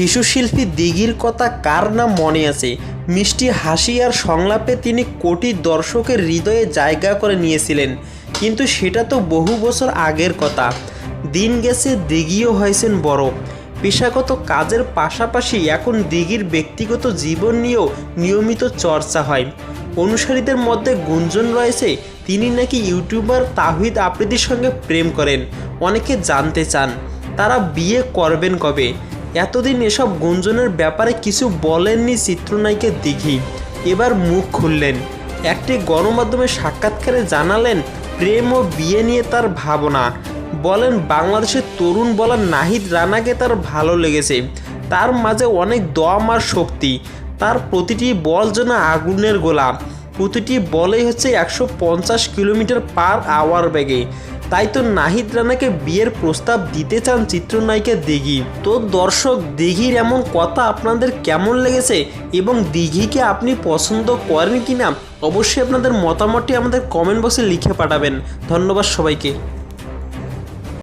শিশু শিল্পী দিঘির কথা কার না মনে আছে? মিষ্টি হাসি আর সংলাপে তিনি কোটি দর্শকের হৃদয়ে জায়গা করে নিয়েছিলেন। কিন্তু সেটা তো বহু বছর আগের কথা। দিন গেছে, দিঘিও হয়েছেন বড়। পেশাগত কাজের পাশাপাশি এখন দিঘির ব্যক্তিগত জীবন নিয়েও নিয়মিত চর্চা হয়। অনুসারীদের মধ্যে গুঞ্জন রয়েছে, তিনি নাকি ইউটিউবার তাহিদ আফ্রিদির সঙ্গে প্রেম করেন, অনেকে জানতে চান। তারা বিয়ে করবেন কবে? এতদিন এসব গুঞ্জনের ব্যাপারে কিছু বলেননি চিত্রনায়িকা দিঘি। এবার মুখ খুললেন। একটি গণমাধ্যমে সাক্ষাৎকারে জানালেন, প্রেম ও বিয়ে নিয়ে তার ভাবনা। বলেন, বাংলাদেশের তরুণ বলার নাহিদ রানাকে তার ভালো লেগেছে। তার মাঝে অনেক দম আর শক্তি। তার প্রতিটি বল যেন আগুনের গোলা। প্রতিটি বলেই হচ্ছে একশো পঞ্চাশ কিলোমিটার পার আওয়ার বেগে। তাই তো নাহিদ রানাকে বিয়ের প্রস্তাব দিতে চান চিত্রনায়িকা দিঘি। তো দর্শক, দিঘির এমন কথা আপনাদের কেমন লেগেছে এবং দিঘিকে আপনি পছন্দ করেন কি না অবশ্যই আপনাদের মতামতটি আমাদের কমেন্ট বক্সে লিখে পাঠাবেন। ধন্যবাদ সবাইকে।